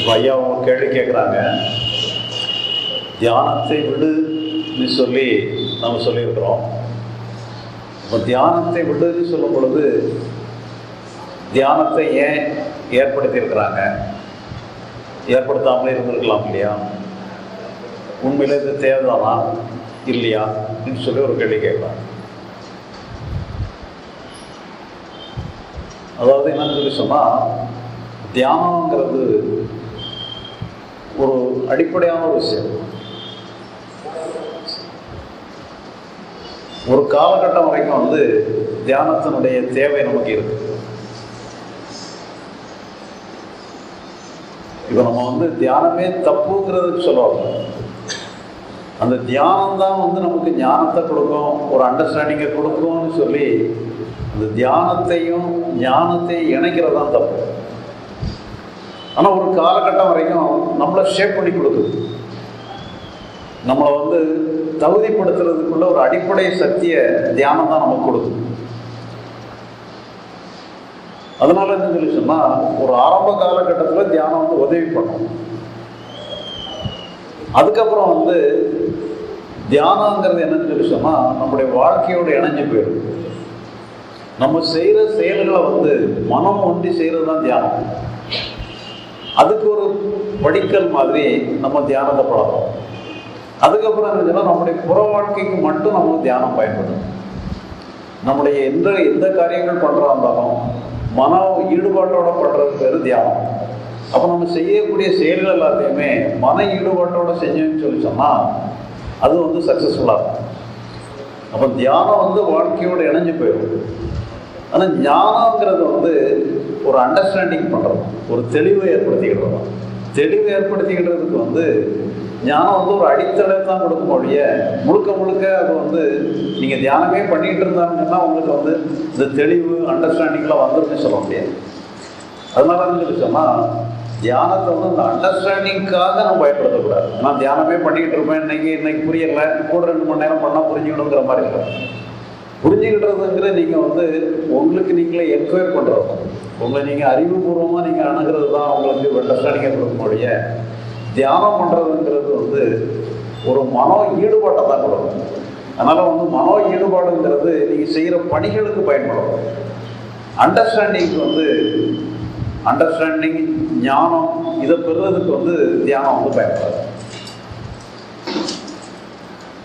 இப்போ ஐயா அவங்க கேள்வி கேட்குறாங்க தியானத்தை விடுன்னு சொல்லி நம்ம சொல்லியிருக்கிறோம். இப்போ தியானத்தை விடுன்னு சொல்லும் பொழுது தியானத்தை ஏன் ஏற்படுத்தியிருக்கிறாங்க? ஏற்படுத்தாமலே இருந்திருக்கலாம் இல்லையா? உண்மையிலே இது தேவைதானா? இல்லையா? அப்படின்னு சொல்லி ஒரு கேள்வி கேட்கலாம் அதாவது என்னன்னு சொல்லி சொன்னால் தியானங்கிறது ஒரு அடிப்படையான ஒரு விஷயம். ஒரு காலகட்டம் வரைக்கும் வந்து தியானத்தினுடைய தேவை நமக்கு இருக்கு. இப்போ நம்ம வந்து தியானமே தப்புங்கிறது சொல்லுவாங்க. அந்த தியானம் தான் வந்து நமக்கு ஞானத்தை கொடுக்கும் ஒரு அண்டர்ஸ்டாண்டிங்கை கொடுக்கும்னு சொல்லி அந்த தியானத்தையும் ஞானத்தையும் இணைக்கிறது தான் தப்பு. ஆனால் ஒரு காலகட்டம் வரைக்கும் நம்மளை ஷேப் பண்ணி கொடுக்குது. நம்மளை வந்து தகுதிப்படுத்துறதுக்குள்ள ஒரு அடிப்படை சக்தியை தியானம் தான் நமக்கு கொடுக்குது. அதனால என்ன சொல்லி சொன்னால் ஒரு ஆரம்ப காலகட்டத்தில் தியானம் வந்து உதவி பண்ணும். அதுக்கப்புறம் வந்து தியானங்கிறது என்னன்னு சொல்லி சொன்னால் நம்முடைய வாழ்க்கையோடு இணைஞ்சு போயிடும். நம்ம செய்கிற செயல்களை வந்து மனம் ஒன்றி செய்கிறது தான் தியானம். அதுக்கு ஒரு படிக்கல் மாதிரி நம்ம தியானத்தை பழகும் அதுக்கப்புறம் என்ன நம்முடைய புற வாழ்க்கைக்கு மட்டும் நம்ம தியானம் பயன்படும் நம்முடைய எந்த எந்த காரியங்கள் பண்ணுறா இருந்தாலும் மன ஈடுபாட்டோட பண்ணுறது பேர் தியானம். அப்போ நம்ம செய்யக்கூடிய செயல்கள் எல்லாத்தையுமே மன ஈடுபாட்டோட செஞ்சோம்னு சொல்லி சொன்னால் அது வந்து சக்ஸஸ்ஃபுல்லாக இருக்கும். அப்போ தியானம் வந்து வாழ்க்கையோடு இணைஞ்சு போயிடும். ஆனால் ஞானங்கிறது வந்து ஒரு அண்டர்ஸ்டாண்டிங் பண்ணுறோம் ஒரு தெளிவை ஏற்படுத்திக்கிட்டு தெளிவு ஏற்படுத்திக்கிட்டதுக்கு வந்து ஞானம் வந்து ஒரு அடித்தளை தான் கொடுக்கும் ஒழிய முழுக்க முழுக்க அது வந்து நீங்கள் தியானமே பண்ணிகிட்டு இருந்தாங்கன்னா உங்களுக்கு வந்து இந்த தெளிவு அண்டர்ஸ்டாண்டிங்லாம் வந்துருன்னு சொல்ல முடியாது. அதனால என்ன சொன்னால் தியானத்தை வந்து அந்த அண்டர்ஸ்டாண்டிங்காக நம்ம பயன்படுத்தக்கூடாது. நான் தியானமே பண்ணிக்கிட்டு இருப்பேன் இன்னைக்கு இன்னைக்கு புரியலை கூட ரெண்டு மணி நேரம் பண்ணால் புரிஞ்சுக்கணுங்கிற மாதிரி இருக்கும். புரிஞ்சுக்கிட்டதுங்கிற நீங்கள் வந்து உங்களுக்கு நீங்களே என்கொயர் பண்ணுறது உங்களை நீங்கள் அறிவுபூர்வமாக நீங்கள் அணுகிறது தான் உங்களுக்கு அண்டர்ஸ்டாண்டிங்கை கொடுக்க முடிய தியானம் பண்ணுறதுங்கிறது வந்து ஒரு மனோ ஈடுபாட்டை தான் கொடுக்கும். அதனால் வந்து மனோ ஈடுபாடுங்கிறது நீங்கள் செய்கிற பணிகளுக்கு பயன்படும். அண்டர்ஸ்டாண்டிங்க்கு வந்து அண்டர்ஸ்டாண்டிங் ஞானம் இதை பெறுறதுக்கு வந்து தியானம் வந்து பயன்படாது